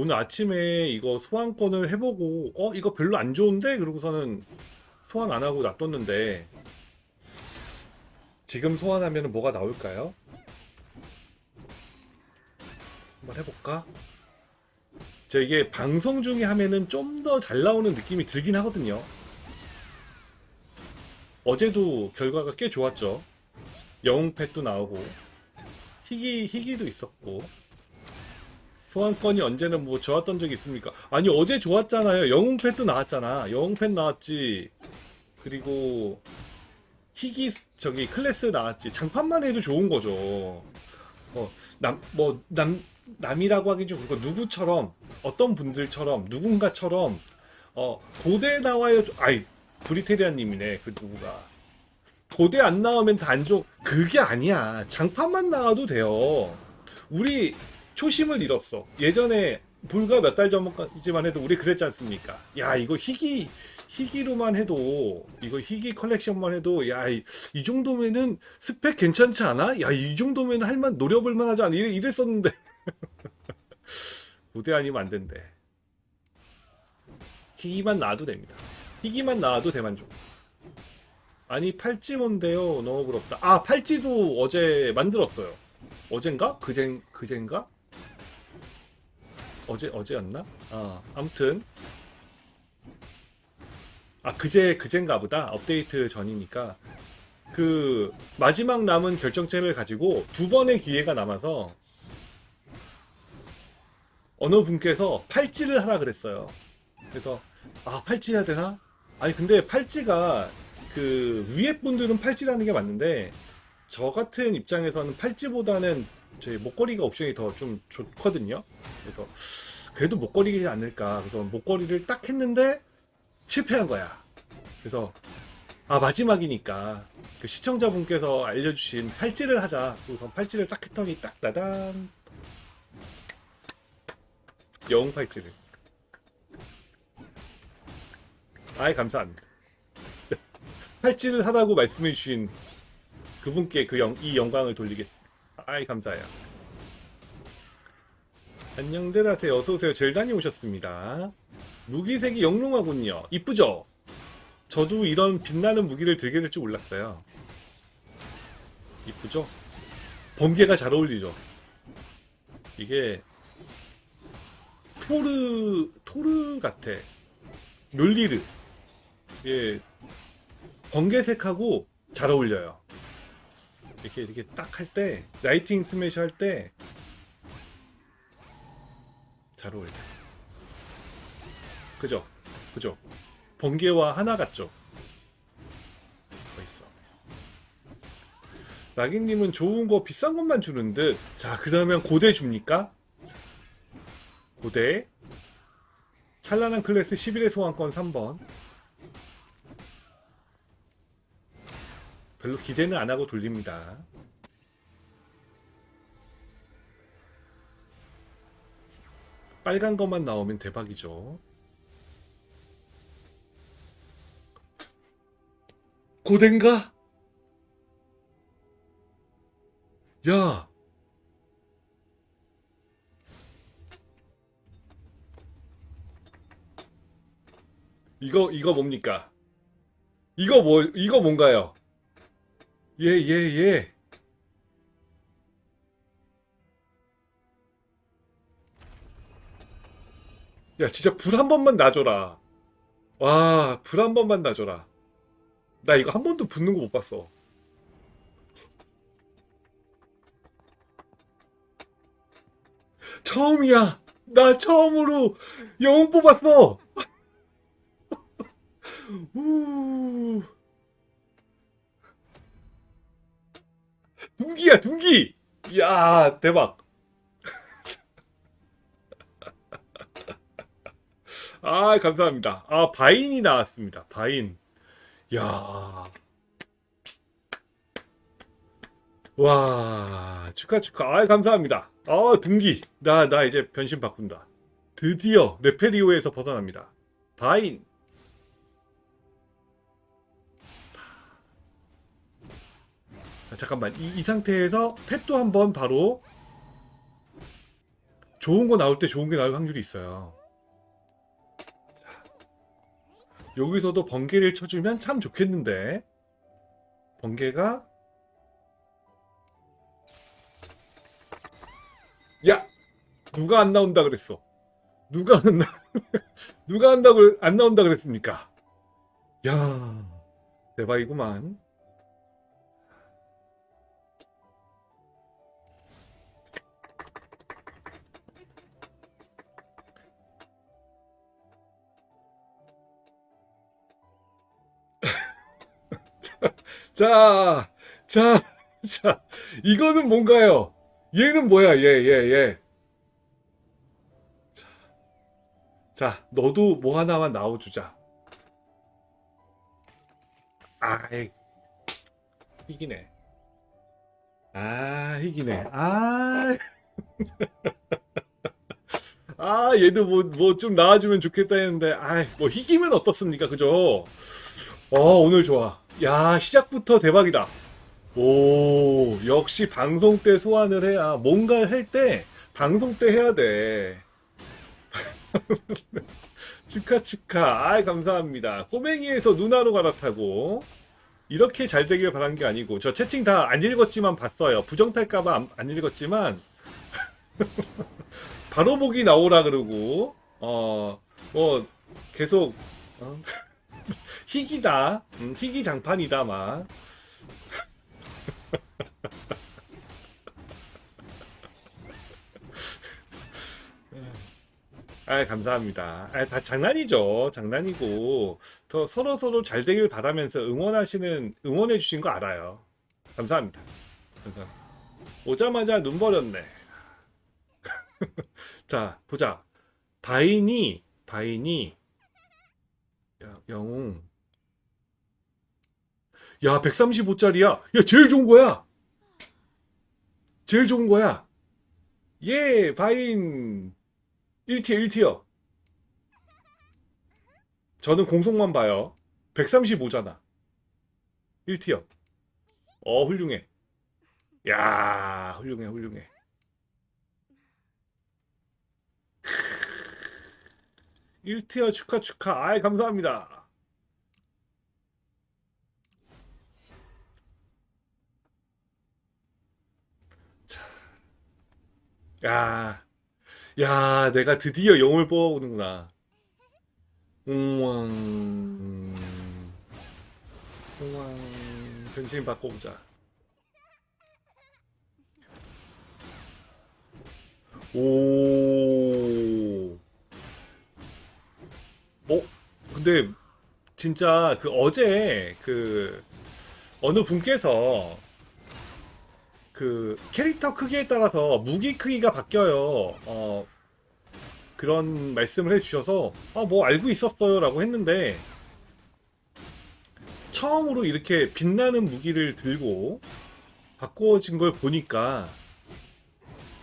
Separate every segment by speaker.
Speaker 1: 오늘 아침에 이거 소환권을 해보고 어 이거 별로 안 좋은데 그러고서는 소환 안 하고 놔뒀는데 지금 소환하면 뭐가 나올까요? 한번 해볼까? 저 이게 방송 중에 하면은 좀 더 잘 나오는 느낌이 들긴 하거든요. 어제도 결과가 꽤 좋았죠. 영웅펫도 나오고 희귀 희귀도 있었고 소환권이 언제는 뭐 좋았던 적이 있습니까? 아니 어제 좋았잖아요. 영웅펫도 나왔잖아. 영웅펫 나왔지. 그리고 희귀 저기 클래스 나왔지. 장판만 해도 좋은 거죠. 어, 어남 뭐 남 남이라고 하긴 좀 그렇고 누구처럼 어떤 분들처럼 누군가처럼 어 고대 나와요. 아이 브리테리아님이네 그 누구가 고대 안 나오면 좋. 그게 아니야. 장판만 나와도 돼요. 우리 초심을 잃었어. 예전에 불과 몇 달 전까지만 해도 우리 그랬지 않습니까? 야 이거 희귀 희귀로만 해도 이거 희귀 컬렉션만 해도 야이 정도면은 스펙 괜찮지 않아? 야 이 정도면 할만 노려볼 만 하지 않아? 이래, 이랬었는데 고대 아니면 안 된대. 희귀만 나와도 됩니다. 희귀만 나와도 대만족. 아니 팔찌 뭔데요? 너무 부럽다. 아 팔찌도 어제 만들었어요. 어젠가? 그젠 그젠가? 어제 어제였나? 아 아무튼 아 그제 그젠가 보다 업데이트 전이니까 그 마지막 남은 결정체를 가지고 두 번의 기회가 남아서 어느 분께서 팔찌를 하라 그랬어요. 그래서 아 팔찌 해야 되나? 아니 근데 팔찌가 그 위에 분들은 팔찌라는 게 맞는데 저 같은 입장에서는 팔찌보다는 저희 목걸이가 옵션이 더 좀 좋거든요. 그래서 그래도 목걸이지 않을까. 그래서 목걸이를 딱 했는데 실패한 거야. 그래서 아 마지막이니까 그 시청자분께서 알려주신 팔찌를 하자. 그래서 팔찌를 딱 했더니 딱 따단 영웅 팔찌를. 아이 감사합니다. 팔찌를 하라고 말씀해 주신 그분께 그 영, 이 영광을 돌리겠습니다. 아이 감사해요. 안녕들 하세요. 어서오세요. 젤단이 오셨습니다. 무기색이 영롱하군요. 이쁘죠? 저도 이런 빛나는 무기를 들게 될 줄 몰랐어요. 이쁘죠? 번개가 잘 어울리죠? 이게 토르 토르 같아. 멸리르. 이게 번개색하고 잘 어울려요. 이렇게 이렇게 딱 할 때 라이팅 스매시 할 때 잘 어울려. 그죠? 그죠? 번개와 하나 같죠? 멋있어. 나기님은 좋은 거 비싼 것만 주는 듯. 자, 그러면 고대 줍니까? 고대. 찬란한 클래스 11의 소환권 3번. 별로 기대는 안 하고 돌립니다. 빨간 것만 나오면 대박이죠. 고된가? 야! 이거, 이거 뭡니까? 이거 뭐, 이거 뭔가요? 예, 예, 예. 야, 진짜 불 한 번만 놔줘라. 와, 불 한 번만 놔줘라. 나 이거 한 번도 붙는 거 못 봤어. 처음이야. 나 처음으로 영웅 뽑았어. 우. 둥기야 둥기 이야 대박 아 감사합니다 아 바인이 나왔습니다 바인 야 와, 축하, 축하. 아, 감사합니다. 아, 둥기. 나, 나 이제 변신 바꾼다. 드디어 레페리오에서 벗어납니다. 바인. 자, 잠깐만 이, 이 상태에서 펫도 한번 바로 좋은 거 나올 때 좋은 게 나올 확률이 있어요. 자, 여기서도 번개를 쳐주면 참 좋겠는데 번개가 야 누가 안 나온다 그랬어? 누가 안 나? 누가 한다고 안 나온다 그랬습니까? 야 대박이구만. 자, 자, 자, 이거는 뭔가요? 얘는 뭐야? 얘, 얘, 얘. 자, 자, 너도 뭐 하나만 나와주자. 아이, 희기네. 아, 희기네. 아, 아, 얘도 뭐, 뭐 좀 나와주면 좋겠다 했는데, 아이, 뭐 희기면 어떻습니까? 그죠? 어, 오늘 좋아. 야, 시작부터 대박이다. 오, 역시 방송 때 소환을 해야, 뭔가 할 때, 방송 때 해야 돼. 축하, 축하. 아이, 감사합니다. 꼬맹이에서 누나로 갈아타고, 이렇게 잘 되길 바란 게 아니고, 저 채팅 다 안 읽었지만 봤어요. 부정탈까봐 안, 안 읽었지만, 바로 보기 나오라 그러고, 어, 뭐, 계속, 어, 희귀다. 음, 희귀 장판이다, 막. 아, 감사합니다. 아, 다 장난이죠. 장난이고, 더 서로 서로 잘 되길 바라면서 응원하시는, 응원해 주신 거 알아요. 감사합니다. 오자마자 눈 버렸네. 자, 보자. 바인이, 바인이, 야, 영웅. 야, 135짜리야. 야, 제일 좋은 거야. 제일 좋은 거야. 예, 바인 1티어, 1티어. 저는 공속만 봐요. 135잖아. 1티어. 어, 훌륭해. 야, 훌륭해, 훌륭해. 1티어 축하 축하. 아이, 감사합니다. 야, 야, 내가 드디어 영웅을 뽑아보는구나. 우왕, 우왕, 변신 바꿔보자. 오, 어, 근데 진짜 그 어제 그 어느 분께서 그 캐릭터 크기에 따라서 무기 크기가 바뀌어요. 어, 그런 말씀을 해주셔서 아, 뭐 알고 있었어요 라고 했는데 처음으로 이렇게 빛나는 무기를 들고 바꿔진 걸 보니까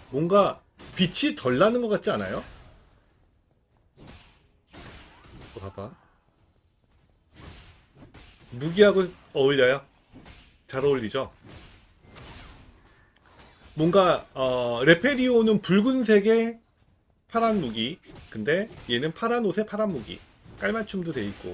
Speaker 1: 뭔가 빛이 덜 나는 것 같지 않아요? 이거 봐봐. 무기하고 어울려요? 잘 어울리죠? 뭔가 어, 레페리오는 붉은색의 파란 무기 근데 얘는 파란 옷에 파란 무기. 깔맞춤도 돼 있고